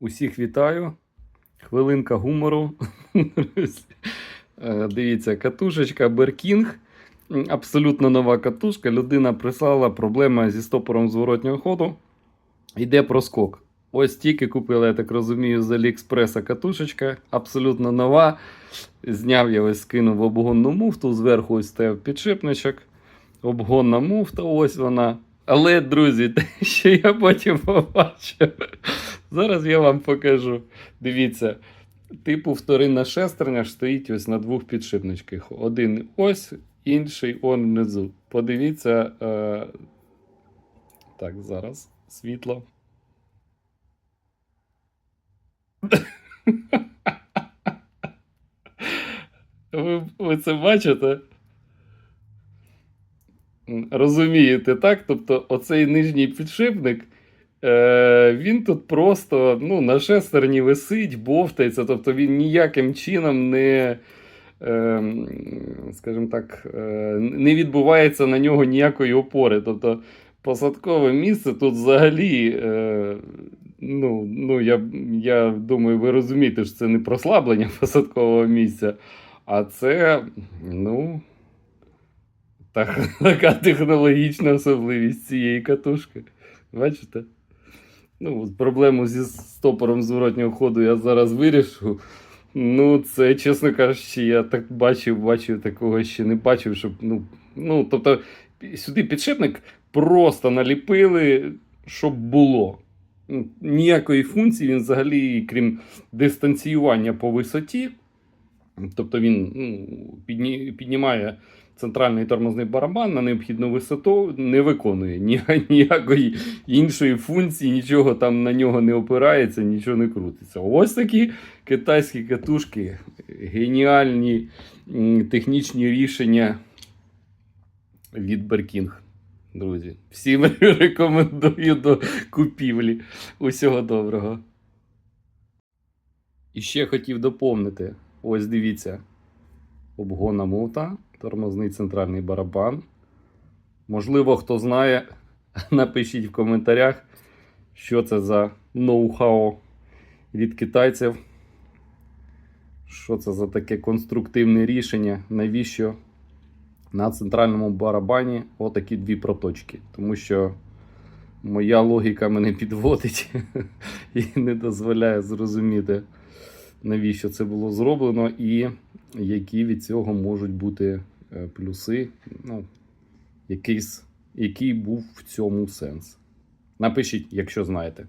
Усіх вітаю. Хвилинка гумору. Е, Дивіться, катушечка Беркінг. Абсолютно нова катушка. Людина прислала проблема зі стопором зворотнього ходу. Йде проскок. Ось тільки купила, я так розумію, з Аліекспреса катушечка. Абсолютно нова. Зняв я ось скинув обгонну муфту. Зверху ось стояв підшипничок. Обгонна муфта, ось вона. Але, друзі, те, що я потім побачив, зараз я вам покажу. Дивіться, типу вторинна шестерня стоїть ось на двох підшипничках. Один ось, інший он внизу. Подивіться. Е... Так, зараз світло. Ви, ви це бачите? Розумієте, так? Тобто, оцей нижній підшипник, е, він тут просто ну, на шестерні висить, бовтається, тобто він ніяким чином не, е, скажімо так, е, не відбувається на нього ніякої опори. Тобто, посадкове місце тут взагалі. Е, Ну, ну я, я думаю, ви розумієте, що це не прослаблення посадкового місця, а це, ну, так, така технологічна особливість цієї катушки. Бачите? Ну, проблему зі стопором зворотнього ходу я зараз вирішу. Ну, це, чесно кажучи, я так бачив, бачив, такого ще не бачив, щоб. Ну, ну тобто, сюди підшипник просто наліпили, щоб було. Ну, Ніякої функції він взагалі, крім дистанціювання по висоті. Тобто він ну, підні, піднімає центральний тормозний барабан на необхідну висоту, не виконує ні, ніякої іншої функції, нічого там на нього не опирається, нічого не крутиться. Ось такі китайські катушки, геніальні технічні рішення від Беркінг. Друзі, всім рекомендую до купівлі. Усього доброго. І ще хотів доповнити: ось дивіться: обгона мута, тормозний центральний барабан. Можливо, хто знає, напишіть в коментарях, що це за ноу-хау від китайців. Що це за таке конструктивне рішення? Навіщо на центральному барабані отакі дві проточки? Тому що моя логіка мене підводить і не дозволяє зрозуміти, навіщо це було зроблено, і які від цього можуть бути е, плюси. Ну, якийсь, який був в цьому сенс. Напишіть, якщо знаєте.